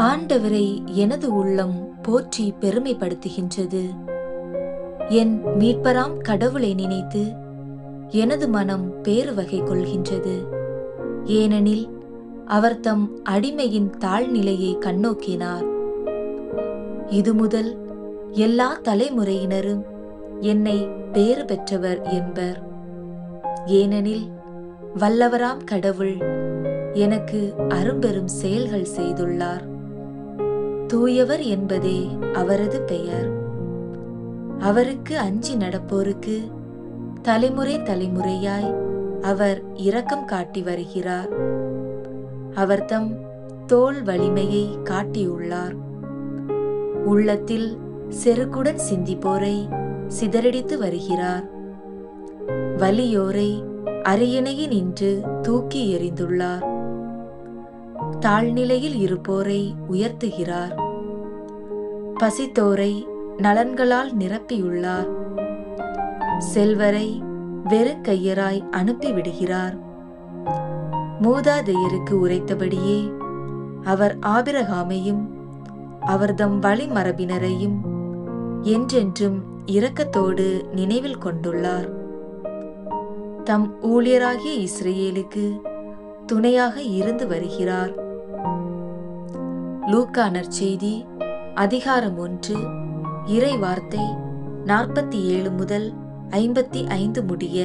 ஆண்டவரை எனது உள்ளம் போற்றி பெருமைப்படுத்துகின்றது. என் மீட்பராம் கடவுளை நினைத்து எனது மனம் பேறு வகை கொள்கின்றது. ஏனெனில் அவர் தம் அடிமையின் தாழ்நிலையை கண்ணோக்கினார். இது முதல் எல்லா தலைமுறையினரும் என்னை பேறு பெற்றவர் என்பர். ஏனெனில் வல்லவராம் கடவுள் எனக்கு அரும்பெரும் செயல்கள் செய்துள்ளார். தூயவர் என்பதே அவரது பெயர். அவருக்கு அஞ்சி நடப்போருக்கு தலைமுறை தலைமுறையாய் அவர் இரக்கம் காட்டி வருகிறார். அவர் தம் தோல் வலிமையை காட்டியுள்ளார். உள்ளத்தில் செருக்குடன் சிந்திப்போரை சிதறடித்து வருகிறார். வலியோரை அரியணையில் நின்று தூக்கி எறிந்துள்ளார். தாழ்நிலையில் இருப்போரை உயர்த்துகிறார். பசித்தோரை நலன்களால் நிரப்பியுள்ளார். செல்வரை வெறுக்கையராய் அனுப்பிவிடுகிறார். மூதாதையருக்கு உரைத்தபடியே அவர் ஆபிரகாமையும் அவர்தம் வழிமரபினரையும் என்றென்றும் இரக்கத்தோடு நினைவில் கொண்டுள்ளார். தம் ஊழியராகிய இஸ்ரேலுக்கு துணையாக இருந்து வருகிறார். லூக்கானர் செய்தி அதிகாரம் ஒன்று இறை வார்த்தை நாற்பத்தி ஏழு முதல் ஐம்பத்தி ஐந்து முடிய